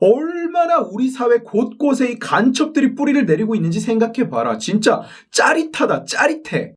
얼마나 우리 사회 곳곳에 이 간첩들이 뿌리를 내리고 있는지 생각해봐라. 진짜 짜릿하다, 짜릿해.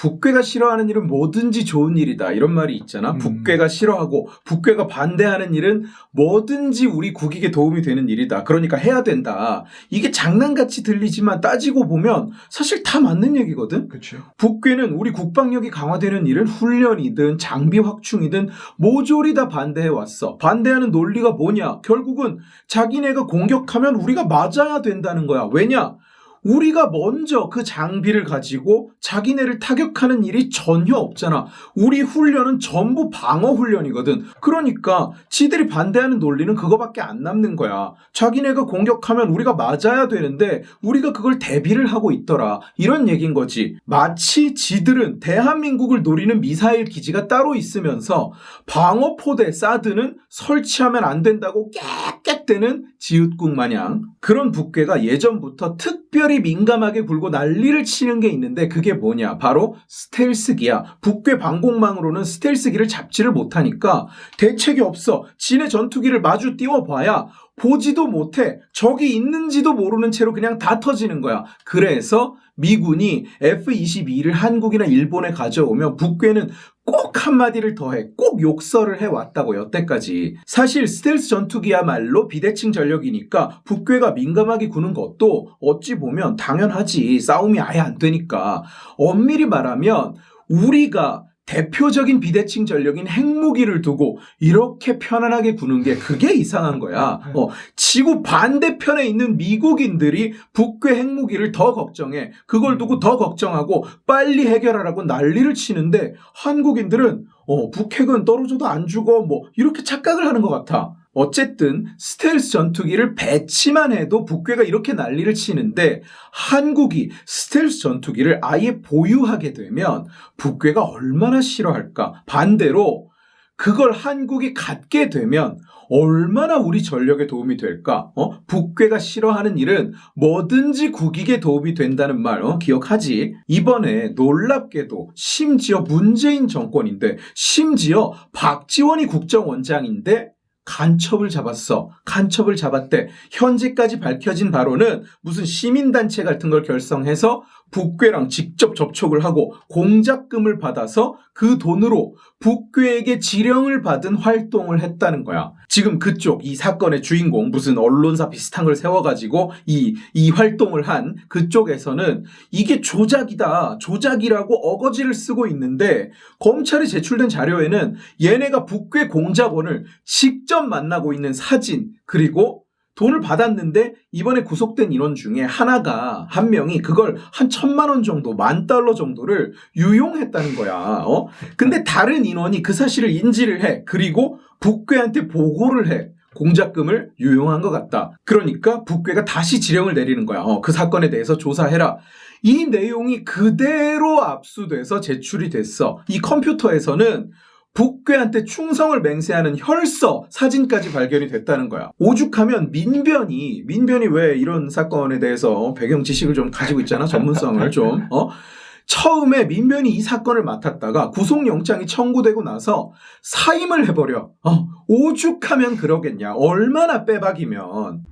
북괴가 싫어하는 일은 뭐든지 좋은 일이다. 이런 말이 있잖아. 음. 북괴가 싫어하고 북괴가 반대하는 일은 뭐든지 우리 국익에 도움이 되는 일이다. 그러니까 해야 된다. 이게 장난같이 들리지만 따지고 보면 사실 다 맞는 얘기거든. 그렇죠. 북괴는 우리 국방력이 강화되는 일은 훈련이든 장비 확충이든 모조리 다 반대해 왔어. 반대하는 논리가 뭐냐? 결국은 자기네가 공격하면 우리가 맞아야 된다는 거야. 왜냐? 우리가 먼저 그 장비를 가지고 자기네를 타격하는 일이 전혀 없잖아. 우리 훈련은 전부 방어 훈련이거든. 그러니까 지들이 반대하는 논리는 그거밖에 안 남는 거야. 자기네가 공격하면 우리가 맞아야 되는데 우리가 그걸 대비를 하고 있더라. 이런 얘긴 거지. 마치 지들은 대한민국을 노리는 미사일 기지가 따로 있으면서 방어포대 사드는 설치하면 안 된다고 깨끗 대는 지읒국 마냥 그런 북괴가 예전부터 특별히 민감하게 굴고 난리를 치는 게 있는데 그게 뭐냐? 바로 스텔스기야. 북괴 방공망으로는 스텔스기를 잡지를 못하니까 대책이 없어. 지네 전투기를 마주 띄워봐야 보지도 못해 적이 있는지도 모르는 채로 그냥 다 터지는 거야. 그래서 미군이 F-22를 한국이나 일본에 가져오면 북괴는 꼭 한마디를 더해 꼭 욕설을 해왔다고 여태까지. 사실 스텔스 전투기야말로 비대칭 전력이니까 북괴가 민감하게 구는 것도 어찌 보면 당연하지. 싸움이 아예 안 되니까. 엄밀히 말하면 우리가 대표적인 비대칭 전력인 핵무기를 두고 이렇게 편안하게 구는 게 그게 이상한 거야. 어, 지구 반대편에 있는 미국인들이 북괴 핵무기를 더 걱정해. 그걸 두고 더 걱정하고 빨리 해결하라고 난리를 치는데 한국인들은 어, 북핵은 떨어져도 안 죽어. 뭐 이렇게 착각을 하는 것 같아. 어쨌든 스텔스 전투기를 배치만 해도 북괴가 이렇게 난리를 치는데 한국이 스텔스 전투기를 아예 보유하게 되면 북괴가 얼마나 싫어할까? 반대로 그걸 한국이 갖게 되면 얼마나 우리 전력에 도움이 될까? 어? 북괴가 싫어하는 일은 뭐든지 국익에 도움이 된다는 말, 어? 기억하지? 이번에 놀랍게도 심지어 문재인 정권인데, 심지어 박지원이 국정원장인데, 간첩을 잡았어. 간첩을 잡았대. 현재까지 밝혀진 바로는 무슨 시민단체 같은 걸 결성해서 북괴랑 직접 접촉을 하고 공작금을 받아서 그 돈으로 북괴에게 지령을 받은 활동을 했다는 거야. 지금 그쪽 이 사건의 주인공 무슨 언론사 비슷한 걸 세워가지고 이, 이 활동을 한 그쪽에서는 이게 조작이다. 조작이라고 어거지를 쓰고 있는데 검찰에 제출된 자료에는 얘네가 북괴 공작원을 직접 만나고 있는 사진 그리고 돈을 받았는데 이번에 구속된 인원 중에 하나가 한 명이 그걸 한 천만 원 정도 만 달러 정도를 유용했다는 거야. 어? 근데 다른 인원이 그 사실을 인지를 해. 그리고 북괴한테 보고를 해. 공작금을 유용한 것 같다. 그러니까 북괴가 다시 지령을 내리는 거야. 어, 그 사건에 대해서 조사해라. 이 내용이 그대로 압수돼서 제출이 됐어. 이 컴퓨터에서는 북괴한테 충성을 맹세하는 혈서 사진까지 발견이 됐다는 거야. 오죽하면 민변이 민변이 왜 이런 사건에 대해서 배경 지식을 좀 가지고 있잖아 전문성을 좀 어. 처음에 민변이 이 사건을 맡았다가 구속영장이 청구되고 나서 사임을 해버려. 어, 오죽하면 그러겠냐. 얼마나 빼박이면.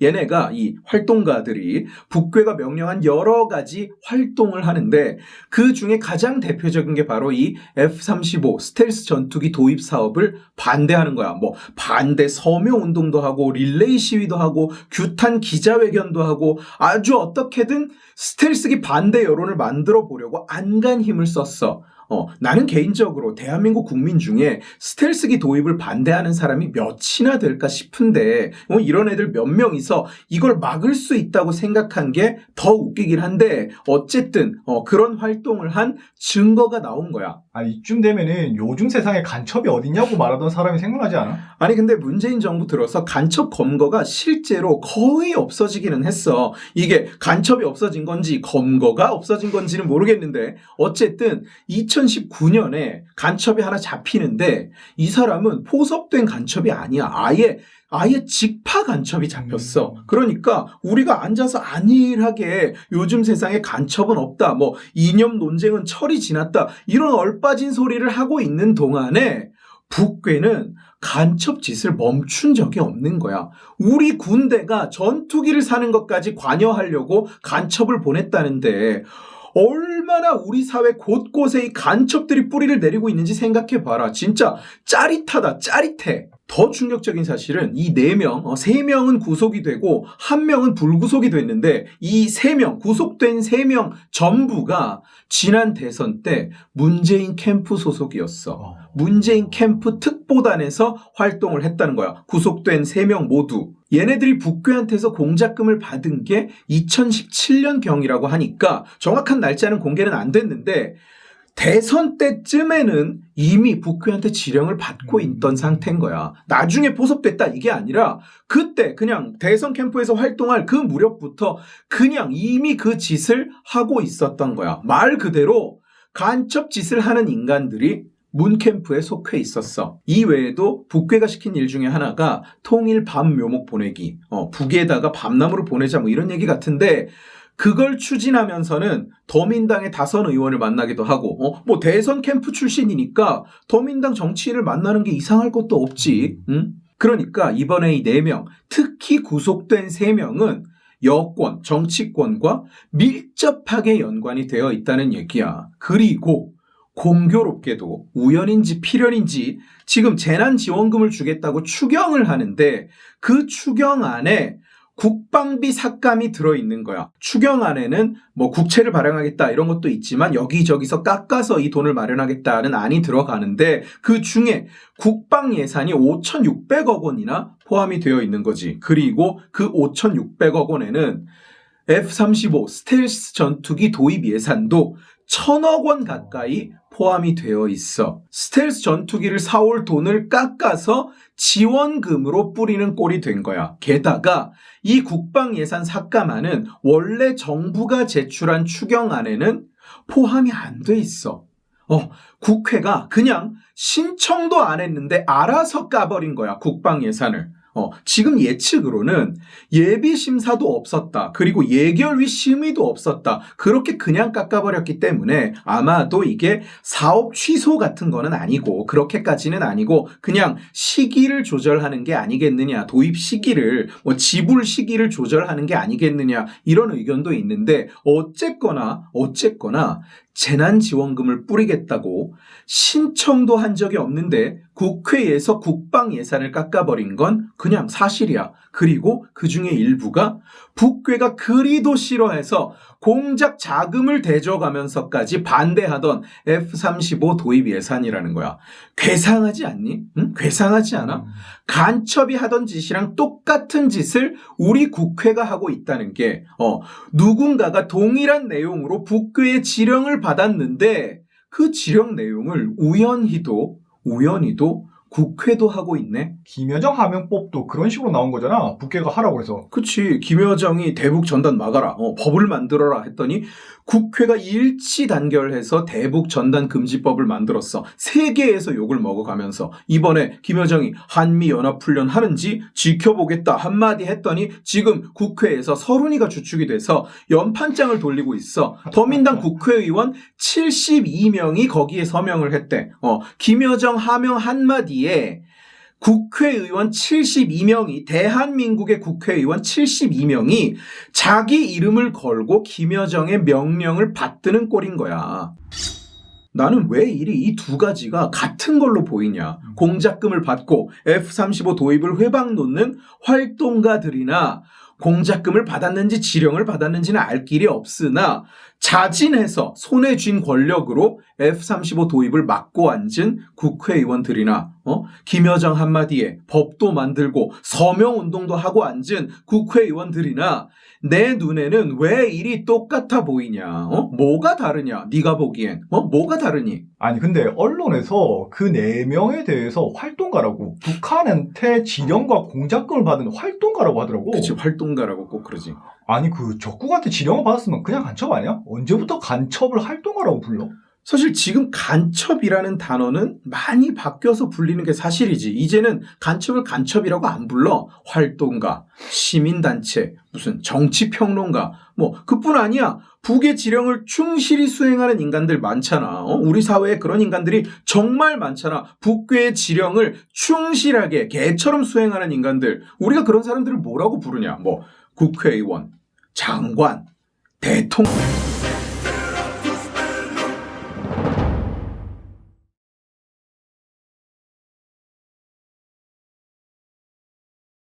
얘네가 이 활동가들이 북괴가 명령한 여러 가지 활동을 하는데 그 중에 가장 대표적인 게 바로 이 F-35 스텔스 전투기 도입 사업을 반대하는 거야. 뭐 반대 서명 운동도 하고 릴레이 시위도 하고 규탄 기자회견도 하고 아주 어떻게든 스텔스기 반대 여론을 만들어 보려고 안간 힘을 썼어. 어, 나는 개인적으로 대한민국 국민 중에 스텔스기 도입을 반대하는 사람이 몇이나 될까 싶은데, 어, 이런 애들 몇 명이서 이걸 막을 수 있다고 생각한 게 더 웃기긴 한데, 어쨌든, 어, 그런 활동을 한 증거가 나온 거야. 아 이쯤 되면은 요즘 세상에 간첩이 어딨냐고 말하던 사람이 생각나지 않아? 아니 근데 문재인 정부 들어서 간첩 검거가 실제로 거의 없어지기는 했어. 이게 간첩이 없어진 건지 검거가 없어진 건지는 모르겠는데 어쨌든 2019년에 간첩이 하나 잡히는데 이 사람은 포섭된 간첩이 아니야. 아예 아예 직파 간첩이 잡혔어. 그러니까 우리가 앉아서 안일하게 요즘 세상에 간첩은 없다. 뭐 이념 논쟁은 철이 지났다. 이런 얼빠진 소리를 하고 있는 동안에 북괴는 간첩 짓을 멈춘 적이 없는 거야. 우리 군대가 전투기를 사는 것까지 관여하려고 간첩을 보냈다는데 얼마나 우리 사회 곳곳에 이 간첩들이 뿌리를 내리고 있는지 생각해 봐라. 진짜 짜릿하다. 짜릿해. 더 충격적인 사실은 이네 명, 어, 세 명은 구속이 되고 한 명은 불구속이 됐는데 이세 명, 구속된 세명 전부가 지난 대선 때 문재인 캠프 소속이었어. 문재인 캠프 특보단에서 활동을 했다는 거야. 구속된 세명 모두. 얘네들이 북괴한테서 공작금을 받은 게 2017년 경이라고 하니까 정확한 날짜는 공개는 안 됐는데 대선 때쯤에는 이미 북괴한테 지령을 받고 있던 상태인 거야. 나중에 포섭됐다 이게 아니라 그때 그냥 대선 캠프에서 활동할 그 무렵부터 그냥 이미 그 짓을 하고 있었던 거야. 말 그대로 간첩 짓을 하는 인간들이 문 캠프에 속해 있었어. 이 외에도 북괴가 시킨 일 중에 하나가 통일 밤 묘목 보내기. 어, 북에다가 밤나무를 보내자 뭐 이런 얘기 같은데 그걸 추진하면서는 더민당의 다선 의원을 만나기도 하고, 어, 뭐 대선 캠프 출신이니까 더민당 정치인을 만나는 게 이상할 것도 없지. 응? 그러니까 이번에 이네 명, 특히 구속된 세 명은 여권, 정치권과 밀접하게 연관이 되어 있다는 얘기야. 그리고 공교롭게도 우연인지 필연인지 지금 재난지원금을 주겠다고 추경을 하는데 그 추경 안에 국방비 삭감이 들어있는 거야. 추경 안에는 뭐 국채를 발행하겠다 이런 것도 있지만 여기저기서 깎아서 이 돈을 마련하겠다는 안이 들어가는데 그 중에 국방 예산이 5,600억 원이나 포함이 되어 있는 거지. 그리고 그 5,600억 원에는 F-35 스텔스 전투기 도입 예산도 천억 원 가까이 포함이 되어 있어. 스텔스 전투기를 사올 돈을 깎아서 지원금으로 뿌리는 꼴이 된 거야. 게다가 이 국방 예산 삭감안은 원래 정부가 제출한 추경안에는 포함이 안 돼 있어. 어, 국회가 그냥 신청도 안 했는데 알아서 까버린 거야, 국방 예산을. 어, 지금 예측으로는 예비 심사도 없었다. 그리고 예결위 심의도 없었다. 그렇게 그냥 깎아버렸기 때문에 아마도 이게 사업 취소 같은 거는 아니고 그렇게까지는 아니고 그냥 시기를 조절하는 게 아니겠느냐. 도입 시기를 뭐 지불 시기를 조절하는 게 아니겠느냐. 이런 의견도 있는데 어쨌거나 어쨌거나 재난지원금을 뿌리겠다고 신청도 한 적이 없는데 국회에서 국방 예산을 깎아버린 건 그냥 사실이야. 그리고 그 중에 일부가 북괴가 그리도 싫어해서 공작 자금을 대줘가면서까지 반대하던 F-35 도입 예산이라는 거야. 괴상하지 않니? 응? 괴상하지 않아? 간첩이 하던 짓이랑 똑같은 짓을 우리 국회가 하고 있다는 게, 어, 누군가가 동일한 내용으로 북괴의 지령을 받았는데, 그 지령 내용을 우연히도, 우연히도 국회도 하고 있네? 김여정 하명법도 그런 식으로 나온 거잖아. 북괴가 하라고 해서. 그치. 김여정이 대북 전단 막아라. 어, 법을 만들어라 했더니 국회가 일치 단결해서 대북 전단 금지법을 만들었어. 세계에서 욕을 먹어가면서 이번에 김여정이 한미 연합 훈련 하는지 지켜보겠다 한마디 했더니 지금 국회에서 서른이가 주축이 돼서 연판장을 돌리고 있어. 더민당 국회의원 72명이 거기에 서명을 했대. 어, 김여정 하명 한마디 에 국회의원 72명이 대한민국의 국회의원 72명이 자기 이름을 걸고 김여정의 명령을 받드는 꼴인 거야. 나는 왜 일이 이 두 가지가 같은 걸로 보이냐. 공작금을 받고 F-35 도입을 회방 놓는 활동가들이나 공작금을 받았는지 지령을 받았는지는 알 길이 없으나 자진해서 손에 쥔 권력으로 F-35 도입을 막고 앉은 국회의원들이나 어? 김여정 한마디에 법도 만들고 서명 운동도 하고 앉은 국회의원들이나 내 눈에는 왜 일이 똑같아 보이냐? 어? 뭐가 다르냐? 네가 보기엔 어? 뭐가 다르니? 아니 근데 언론에서 그 네 명에 대해서 활동가라고 북한한테 지령과 공작금을 받은 활동가라고 하더라고. 그치 활동가라고 꼭 그러지. 아니 그 적국한테 지령을 받았으면 그냥 간첩 아니야? 언제부터 간첩을 활동가라고 불러? 사실 지금 간첩이라는 단어는 많이 바뀌어서 불리는 게 사실이지. 이제는 간첩을 간첩이라고 안 불러. 활동가, 시민단체, 무슨 정치평론가, 뭐, 그뿐 아니야. 북의 지령을 충실히 수행하는 인간들 많잖아. 어? 우리 사회에 그런 인간들이 정말 많잖아. 북괴의 지령을 충실하게 개처럼 수행하는 인간들. 우리가 그런 사람들을 뭐라고 부르냐? 뭐, 국회의원, 장관, 대통령.